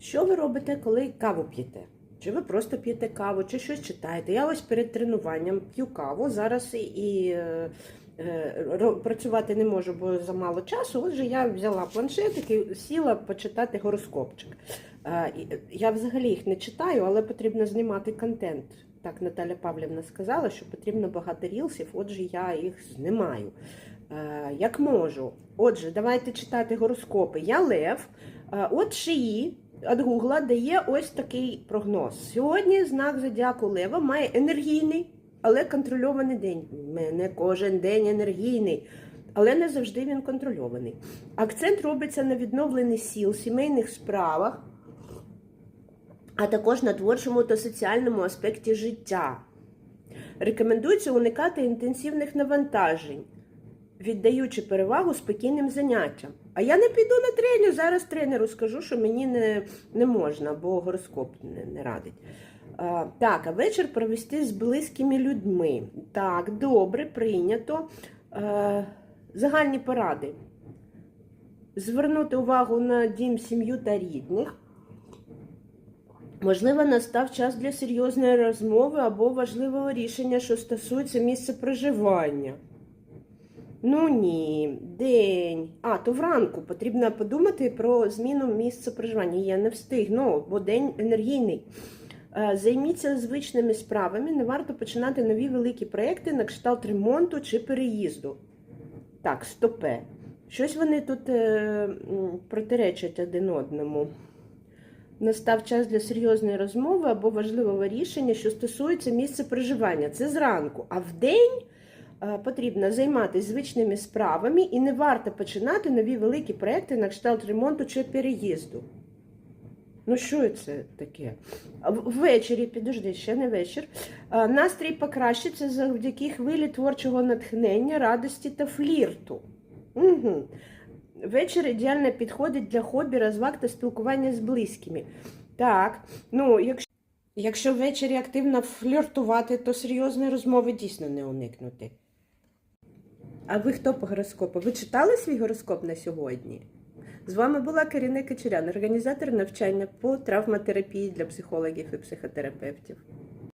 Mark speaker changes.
Speaker 1: Що ви робите, коли каву п'єте? Чи ви просто п'єте каву, чи щось читаєте? Я ось перед тренуванням п'ю каву. Зараз і, е, е, працювати не можу, бо замало часу. Отже, я взяла планшетик і сіла почитати гороскопчик. Е, Я взагалі їх не читаю, але потрібно знімати контент. Так Наталя Павлівна сказала, що потрібно багато рілсів, отже, я їх знімаю. Е, Як можу. Отже, давайте читати гороскопи. Я Лев. Е, От шиї від Гугла дає ось такий прогноз. Сьогодні знак зодіаку Лева має енергійний, але контрольований день. У мене кожен день енергійний, але не завжди він контрольований. Акцент робиться на відновленні сіл, сімейних справах, а також на творчому та соціальному аспекті життя. Рекомендується уникати інтенсивних навантажень, віддаючи перевагу спокійним заняттям. А я не піду на тренер, зараз тренеру скажу, що мені не, не можна, бо гороскоп не, не радить. А, так, а вечір провести з близькими людьми. Так, добре, прийнято. Е, загальні поради. Звернути увагу на дім, сім'ю та рідних. Можливо, настав час для серйозної розмови або важливого рішення, що стосується місця проживання. Ну ні, день. А, то вранку потрібно подумати про зміну місця проживання. Я не встигну, бо день енергійний. Е, Займіться звичними справами. Не варто починати нові великі проекти на кшталт ремонту чи переїзду. Так, стопе. Щось вони тут е, протиречать один одному. Настав час для серйозної розмови або важливого рішення, що стосується місця проживання. Це зранку. А вдень потрібно займатися звичними справами і не варто починати нові великі проекти на кшталт ремонту чи переїзду. Ну, що це таке? Ввечері, підожди, ще не вечір. Е, Настрій покращиться завдяки хвилі творчого натхнення, радості та флірту. Угу. Вечір ідеально підходить для хобі, розваг та спілкування з близькими. Так, ну, якщо, якщо ввечері активно фліртувати, то серйозної розмови дійсно не уникнути. А ви хто по гороскопу? Ви читали свій гороскоп на сьогодні? З вами була Каріна Качерян, організатор навчання по травматерапії для психологів і психотерапевтів.